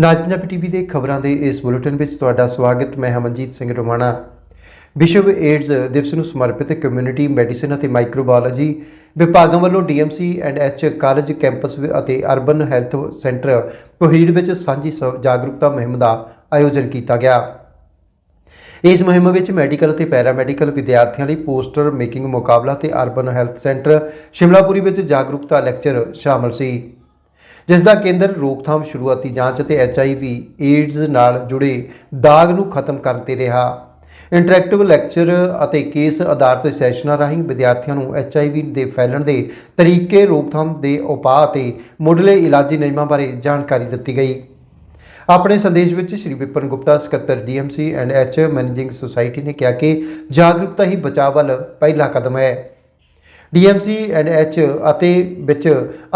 ਨਾਜ Punjabi TV ਦੇ ਖਬਰਾਂ ਦੇ ਇਸ ਬੁਲੇਟਿਨ ਵਿੱਚ ਤੁਹਾਡਾ ਸਵਾਗਤ। ਮੈਂ ਹਮਨਜੀਤ ਸਿੰਘ ਰੋਮਾਣਾ। ਵਿਸ਼ਵ ਏਡਜ਼ ਦਿਵਸ ਨੂੰ ਸਮਰਪਿਤ ਕਮਿਊਨਿਟੀ ਮੈਡੀਸਿਨ ਅਤੇ ਮਾਈਕਰੋਬਾਇਓਲੋਜੀ ਵਿਭਾਗਾਂ ਵੱਲੋਂ DMC and H college campus ਅਤੇ ਅਰਬਨ ਹੈਲਥ ਸੈਂਟਰ ਕੋਹੀੜ ਵਿੱਚ ਸਾਂਝੀ ਸ- ਜਾਗਰੂਕਤਾ ਮੁਹਿੰਮ ਦਾ ਆਯੋਜਨ ਕੀਤਾ ਗਿਆ। ਇਸ ਮੁਹਿੰਮ ਵਿੱਚ ਮੈਡੀਕਲ ਅਤੇ ਪੈਰਾਮੈਡੀਕਲ ਵਿਦਿਆਰਥੀਆਂ ਲਈ ਪੋਸਟਰ ਮੇਕਿੰਗ ਮੁਕਾਬਲਾ ਤੇ ਅਰਬਨ ਹੈਲਥ ਸੈਂਟਰ ਸ਼ਿਮਲਾਪੁਰੀ ਵਿੱਚ ਜਾਗਰੂਕਤਾ ਲੈਕਚਰ ਸ਼ਾਮਲ ਸੀ। ਜਿਸ ਦਾ ਕੇਂਦਰ ਰੋਕਥਾਮ, ਸ਼ੁਰੂਆਤੀ ਜਾਂਚ ਅਤੇ ਐਚਆਈਵੀ ਏਡਜ਼ ਨਾਲ ਜੁੜੇ ਦਾਗ ਨੂੰ ਖਤਮ ਕਰਨ ਤੇ ਰਿਹਾ। ਇੰਟਰੈਕਟਿਵ ਲੈਕਚਰ ਅਤੇ ਕੇਸ ਆਧਾਰਿਤ ਸੈਸ਼ਨਾਂ ਰਾਹੀਂ ਵਿਦਿਆਰਥੀਆਂ ਨੂੰ ਐਚਆਈਵੀ ਦੇ ਫੈਲਣ ਦੇ ਤਰੀਕੇ, ਰੋਕਥਾਮ ਦੇ ਉਪਾਅ ਅਤੇ ਮੁੱਢਲੇ ਇਲਾਜੀ ਨਿਯਮਾਂ ਬਾਰੇ ਜਾਣਕਾਰੀ ਦਿੱਤੀ ਗਈ। ਆਪਣੇ ਸੰਦੇਸ਼ ਵਿੱਚ ਸ਼੍ਰੀ ਵਿਪਨ ਗੁਪਤਾ, ਸਕੱਤਰ DMC and H managing society ਨੇ ਕਿਹਾ ਕਿ ਜਾਗਰੂਕਤਾ ਹੀ ਬਚਾਅ ਵੱਲ ਪਹਿਲਾ ਕਦਮ ਹੈ। ਡੀਐਮਸੀ ਐਂਡ ਐਚ ਅਤੇ ਵਿੱਚ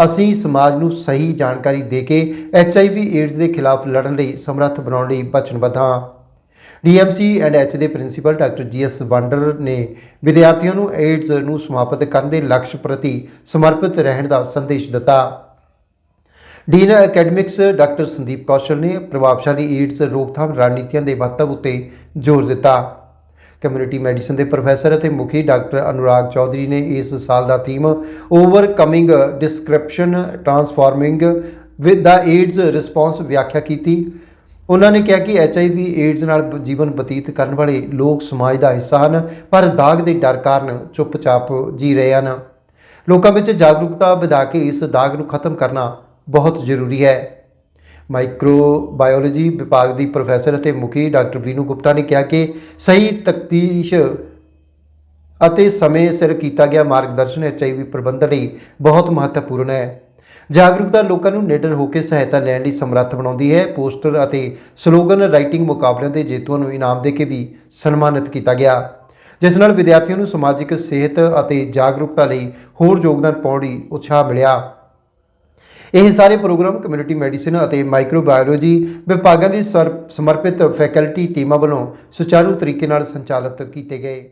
ਅਸੀਂ ਸਮਾਜ ਨੂੰ ਸਹੀ ਜਾਣਕਾਰੀ ਦੇ ਕੇ ਐਚਆਈਵੀ ਏਡਜ਼ ਦੇ ਖਿਲਾਫ ਲੜਨ ਲਈ ਸਮਰੱਥ ਬਣਾਉਣ ਲਈ ਵਚਨਬੱਧ ਹਾਂ ਡੀਐਮਸੀ ਐਂਡ ਐਚ ਦੇ ਪ੍ਰਿੰਸੀਪਲ ਡਾਕਟਰ ਜੀਐਸ ਵਾਂਡਰ ਨੇ ਵਿਦਿਆਰਥੀਆਂ ਨੂੰ ਏਡਜ਼ ਨੂੰ ਸਮਾਪਤ ਕਰਨ ਦੇ ਲਕਸ਼ ਪ੍ਰਤੀ ਸਮਰਪਿਤ ਰਹਿਣ ਦਾ ਸੰਦੇਸ਼ ਦਿੱਤਾ। Dean academics doctor Sandeep Kaushal ਨੇ ਪ੍ਰਭਾਵਸ਼ਾਲੀ ਏਡਜ਼ ਰੋਕਥਾਮ ਰਣਨੀਤੀਆਂ ਦੇ ਮਹੱਤਵ ਉੱਤੇ ਜ਼ੋਰ ਦਿੱਤਾ। ਕਮਿਊਨਿਟੀ ਮੈਡੀਸਨ ਦੇ ਪ੍ਰੋਫੈਸਰ ਅਤੇ ਮੁਖੀ ਡਾਕਟਰ ਅਨੁਰਾਗ ਚੌਧਰੀ ਨੇ ਇਸ ਸਾਲ ਦਾ theme overcoming description transforming with the AIDS response ਵਿਆਖਿਆ ਕੀਤੀ। ਉਹਨਾਂ ਨੇ ਕਿਹਾ ਕਿ ਐਚਆਈਵੀ ਏਡਜ਼ ਨਾਲ ਜੀਵਨ ਬਤੀਤ ਕਰਨ ਵਾਲੇ ਲੋਕ ਸਮਾਜ ਦਾ ਹਿੱਸਾ ਹਨ, ਪਰ ਦਾਗ ਦੇ ਡਰ ਕਾਰਨ ਚੁੱਪਚਾਪ ਜੀ ਰਹੇ ਹਨ। ਲੋਕਾਂ ਵਿੱਚ ਜਾਗਰੂਕਤਾ ਵਧਾ ਕੇ ਇਸ ਦਾਗ ਨੂੰ ਖਤਮ ਕਰਨਾ ਬਹੁਤ ਜ਼ਰੂਰੀ ਹੈ। ਮਾਈਕਰੋਬਾਇਓਲੋਜੀ ਵਿਭਾਗ ਦੀ ਪ੍ਰੋਫੈਸਰ ਅਤੇ ਮੁਖੀ ਡਾਕਟਰ ਵੀਨੂ ਗੁਪਤਾ ਨੇ ਕਿਹਾ ਕਿ ਸਹੀ ਤਕਤੀਸ਼ ਅਤੇ ਸਮੇਂ ਸਿਰ ਕੀਤਾ ਗਿਆ ਮਾਰਗਦਰਸ਼ਨ ਐਚਆਈਵੀ ਪ੍ਰਬੰਧਨ ਲਈ ਬਹੁਤ ਮਹੱਤਵਪੂਰਨ ਹੈ। ਜਾਗਰੂਕਤਾ ਲੋਕਾਂ ਨੂੰ ਨਿਡਰ ਹੋ ਕੇ ਸਹਾਇਤਾ ਲੈਣ ਲਈ ਸਮਰੱਥ ਬਣਾਉਂਦੀ ਹੈ। ਪੋਸਟਰ ਅਤੇ ਸਲੋਗਨ ਰਾਈਟਿੰਗ ਮੁਕਾਬਲਿਆਂ ਦੇ ਜੇਤੂਆਂ ਨੂੰ ਇਨਾਮ ਦੇ ਕੇ ਵੀ ਸਨਮਾਨਿਤ ਕੀਤਾ ਗਿਆ, ਜਿਸ ਨਾਲ ਵਿਦਿਆਰਥੀਆਂ ਨੂੰ ਸਮਾਜਿਕ ਸਿਹਤ ਅਤੇ ਜਾਗਰੂਕਤਾ ਲਈ ਹੋਰ ਯੋਗਦਾਨ ਪਾਉਣ ਲਈ ਉਤਸ਼ਾਹ ਮਿਲਿਆ। ਇਹ ਸਾਰੇ ਪ੍ਰੋਗਰਾਮ ਕਮਿਊਨਿਟੀ ਮੈਡੀਸਿਨ ਅਤੇ ਮਾਈਕਰੋਬਾਇਓਲੋਜੀ ਵਿਭਾਗਾਂ ਦੀ ਸਰ- ਸਮਰਪਿਤ ਫੈਕਲਟੀ ਟੀਮਾਂ ਵੱਲੋਂ ਸੁਚਾਰੂ ਤਰੀਕੇ ਨਾਲ ਸੰਚਾਲਿਤ ਕੀਤੇ ਗਏ।